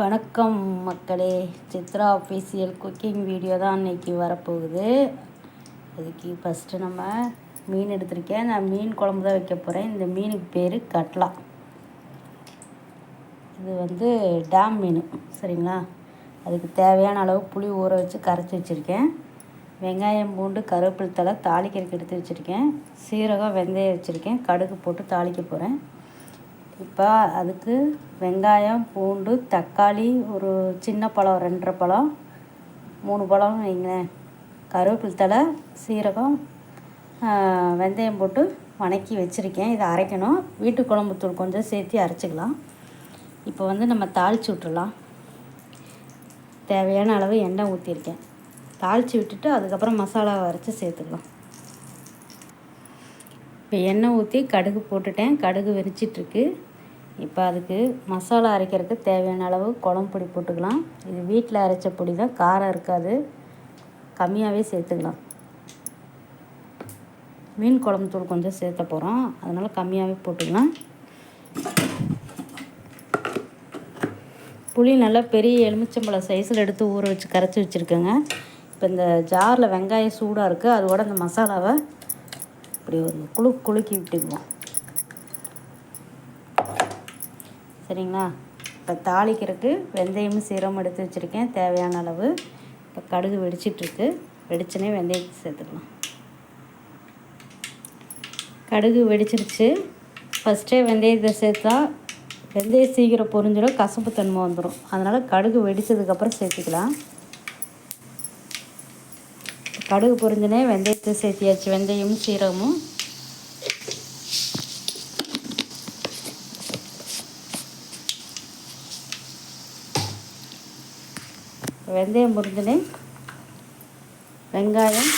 வணக்கம் மக்களே. Chitra official cooking video தான் இன்றைக்கி வரப்போகுது. அதுக்கு ஃபஸ்ட்டு நம்ம மீன் எடுத்திருக்கேன். நான் மீன் குழம்பு தான் வைக்க போகிறேன் இந்த மீனுக்கு பேர் கட்லா. இது வந்து டேம் மீன் சரிங்களா? அதுக்கு தேவையான அளவு புளி ஊற வச்சு கரைச்சி வச்சுருக்கேன். வெங்காயம் பூண்டு கருவேப்பிலை தலை தாளிக்கிறதுக்கு எடுத்து வச்சுருக்கேன். சீரகம் வெந்தயம் வச்சுருக்கேன். கடுகு போட்டு தாளிக்க போகிறேன் இப்போ அதுக்கு வெங்காயம் பூண்டு தக்காளி ஒரு சின்ன பழம் ரெண்டரை பழம் மூணு பழம் வைங்களேன். கருவேப்பில் தலை சீரகம் வெந்தயம் போட்டு வணக்கி வச்சுருக்கேன். இதை அரைக்கணும். வீட்டு குழம்புத்தூள் கொஞ்சம் சேர்த்து அரைச்சிக்கலாம். இப்போ வந்து நம்ம தாளித்து விட்டுடலாம் தேவையான அளவு எண்ணெய் ஊற்றிருக்கேன் தாளித்து விட்டுட்டு அதுக்கப்புறம் மசாலாவை அரைச்சி சேர்த்துக்கலாம். இப்போ எண்ணெய் ஊற்றி கடுகு போட்டுட்டேன். கடுகு வெறிச்சிட்ருக்கு இப்போ அதுக்கு மசாலா அரைக்கிறதுக்கு தேவையான அளவு குழம்பு பொடி போட்டுக்கலாம். இது வீட்டில் அரைச்ச பொடி தான் காரம் இருக்காது. கம்மியாகவே சேர்த்துக்கலாம். மீன் குழம்பு தூள் கொஞ்சம் சேர்த்த போகிறோம் அதனால் கம்மியாகவே போட்டுக்கலாம். புளி நல்லா பெரிய எலுமிச்சம்பழம் சைஸில் எடுத்து ஊற வச்சு கரைச்சி வச்சுருக்கேங்க. இப்போ இந்த ஜாரில் வெங்காயம் சூடாக இருக்குது அதோட அந்த மசாலாவை இப்படி ஒரு குழு குலுக்கி விட்டுக்குவோம் சரிங்களா? இப்போ தாளிக்கிறதுக்கு வெந்தயமும் சீரமும் எடுத்து வச்சுருக்கேன். தேவையான அளவு இப்போ கடுகு வெடிச்சிட்ருக்கு. வெடிச்சனே வெந்தயத்தை சேர்த்துக்கலாம். கடுகு வெடிச்சிருச்சு. ஃபஸ்ட்டே வெந்தயத்தை சேர்த்தா வெந்தயம் சீக்கிரம் பொரிஞ்சிடும் கசப்பு தன்மை வந்துடும் அதனால் கடுகு வெடித்ததுக்கப்புறம் சேர்த்துக்கலாம். கடுகு பொரிஞ்சனே வெந்தயத்தை சேர்த்தியாச்சு. வெந்தயமும் சீரகமும். வெந்தயம் முறிஞ்சினே வெங்காயம்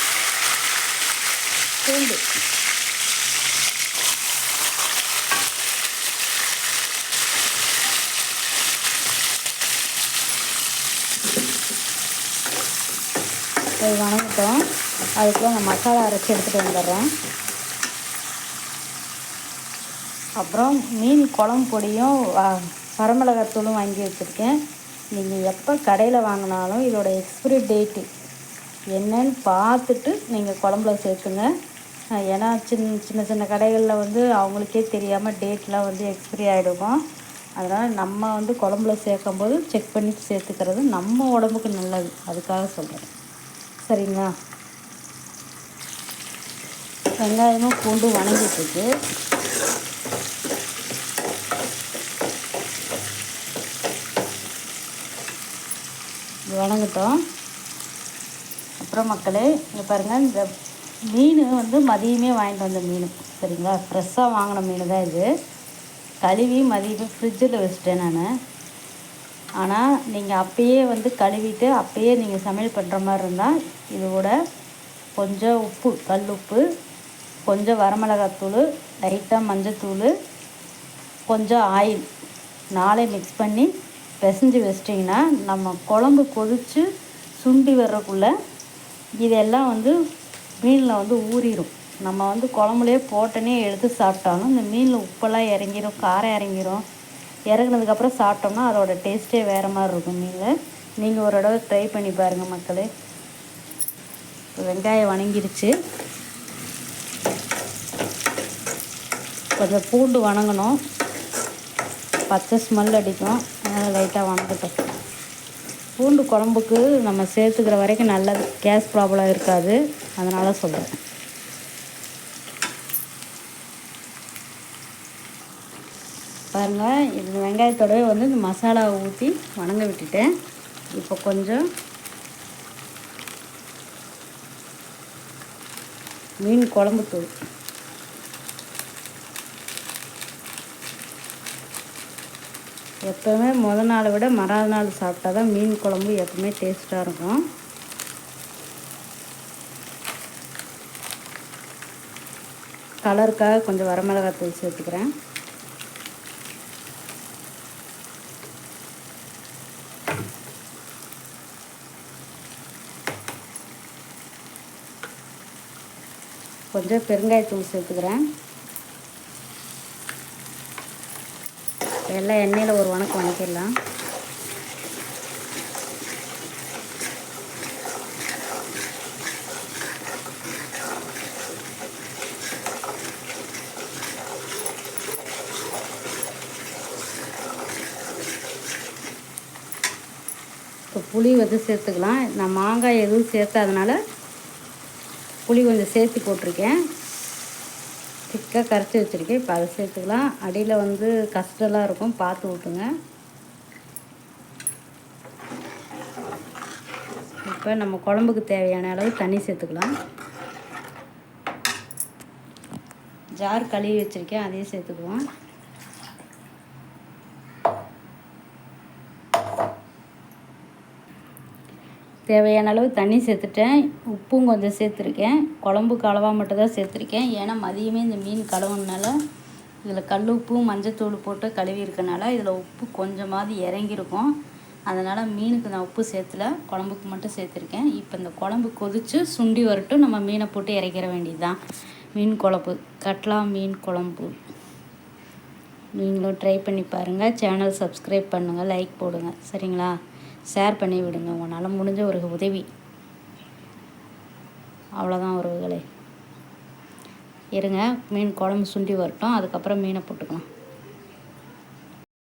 பூண்டு. இது வணங்கிட்டோம். அதுக்குள்ள நான் மசாலா அரைச்சி எடுத்துகிட்டு வந்துடுறேன். அப்புறம் மீன் குழம்பு பொடியும் வரமிளகாத்தூளும் வாங்கி வச்சுருக்கேன். நீங்கள் எப்போ கடையில் வாங்கினாலும் இதோட எக்ஸ்பிரி டேட்டு என்னன்னு பார்த்துட்டு நீங்கள் குழம்புல சேர்த்துங்க. ஏன்னா சின்ன சின்ன சின்ன கடைகளில் வந்து அவங்களுக்கே தெரியாமல் டேட்லாம் வந்து எக்ஸ்பிரி ஆகிடுவோம் அதனால் நம்ம வந்து குழம்புல சேர்க்கும் போது செக் பண்ணி சேர்த்துக்கிறது நம்ம உடம்புக்கு நல்லது. அதுக்காக சொல்கிறேன் சரிங்களா? வெங்காயமும் பூண்டும் வணங்கிட்டுருக்கு வணங்கட்டும். அப்புறம் மக்களே இங்கே பாருங்கள் இந்த மீன் வந்து மதியமே வாங்கிட்டு வந்த மீன் சரிங்களா? ஃப்ரெஷ்ஷாக வாங்கின மீன் தான் இது. கழுவி மதியமே ஃப்ரிட்ஜில் வச்சுட்டேன் நான். ஆனால் நீங்கள் அப்பயே வந்து கழுவிட்டு அப்பயே நீங்கள் சமையல் பண்ணுற மாதிரி இருந்தால் இதோட கொஞ்சம் உப்பு கல் உப்பு கொஞ்சம் வரமிளகாத்தூள் லைட்டாக மஞ்சத்தூள் கொஞ்சம் ஆயில் நாளே மிக்ஸ் பண்ணி பிசைஞ்சு வச்சிட்டிங்கன்னா நம்ம குழம்பு கொதித்து சுண்டி வர்றக்குள்ளே இதெல்லாம் வந்து மீனில் வந்து ஊறிடும் நம்ம வந்து குழம்புலேயே போட்டனே எடுத்து சாப்பிட்டாலும் இந்த மீனில் உப்பெல்லாம் இறங்கிடும் காரம் இறங்கிடும் இறங்குனதுக்கப்புறம் சாப்பிட்டோம்னா அதோட டேஸ்ட்டே வேறு மாதிரி இருக்கும் மீனில். நீங்கள் ஒரு தடவை ட்ரை பண்ணி பாருங்கள் மக்களே. வெங்காயம் வணங்கிருச்சு. கொஞ்சம் பூண்டு வணங்கணும். பச்சை ஸ்மெல் அடிக்கும். லைட்டாக வணக்கட்டும். பூண்டு குழம்புக்கு நம்ம சேர்த்துக்கிற வரைக்கும் நல்லது. கேஸ் ப்ராப்ளம் இருக்காது. அதனால் சொல்கிறேன் பாருங்கள் இது வெங்காயத்தோடவே வந்து இந்த மசாலாவை ஊற்றி வணங்க விட்டுட்டேன். இப்போ கொஞ்சம் மீன் குழம்பு தூள் எப்போவுமே முத நாளை விட மறாத நாள் சாப்பிட்டா தான் மீன் குழம்பு எப்பவுமே டேஸ்ட்டாக இருக்கும். கலருக்காக கொஞ்சம் வரமிளகாத்தூள் சேர்த்துக்கிறேன். கொஞ்சம் பெருங்காயத்தூள் சேர்த்துக்கிறேன். எல்லாம் எண்ணெயில் ஒரு வணக்கம் வணக்கிடலாம் இப்போ புளி வந்து சேர்த்துக்கலாம். நான் மாங்காய் எதுவும் சேர்த்தாதனால புளி கொஞ்சம் சேர்த்து போட்டிருக்கேன். திக்காக கரைச்சி வச்சுருக்கேன். இப்போ அதை சேர்த்துக்கலாம். அடியில் வந்து கஷ்டம்லாம் இருக்கும். பார்த்து விட்டுங்க இப்போ நம்ம குழம்புக்கு தேவையான அளவு தண்ணி சேர்த்துக்கலாம். ஜார் கழுவி வச்சுருக்கேன். அதையும் சேர்த்துக்குவோம். தேவையான அளவு தண்ணி சேர்த்துட்டேன். உப்பும் கொஞ்சம் சேர்த்துருக்கேன். குழம்புக்கு அளவாக மட்டும் தான் சேர்த்துருக்கேன். ஏன்னா மதியமே இந்த மீன் கழுவுனால இதில் கல் உப்பு மஞ்சத்தூள் போட்டு கழுவி இருக்கனால இதில் உப்பு கொஞ்சமாவது இறங்கியிருக்கும். அதனால் மீனுக்கு நான் உப்பு சேர்த்துல. குழம்புக்கு மட்டும் சேர்த்துருக்கேன். இப்போ இந்த குழம்பு கொதித்து சுண்டி வரட்டும். நம்ம மீனை போட்டு இறக்கிற வேண்டியது தான் மீன் குழம்பு. கட்லா மீன் குழம்பு. நீங்களும் ட்ரை பண்ணி பாருங்கள் சேனல் சப்ஸ்கிரைப் பண்ணுங்கள் லைக் போடுங்க. சரிங்களா? ஷேர் பண்ணி விடுங்க. உங்களால் முடிஞ்ச ஒரு உதவி. அவ்வளோதான் உறவுகளே. இருங்க மீன் குழம்பு சுண்டி வரட்டும். அதுக்கப்புறம் மீனை போட்டுக்கலாம்.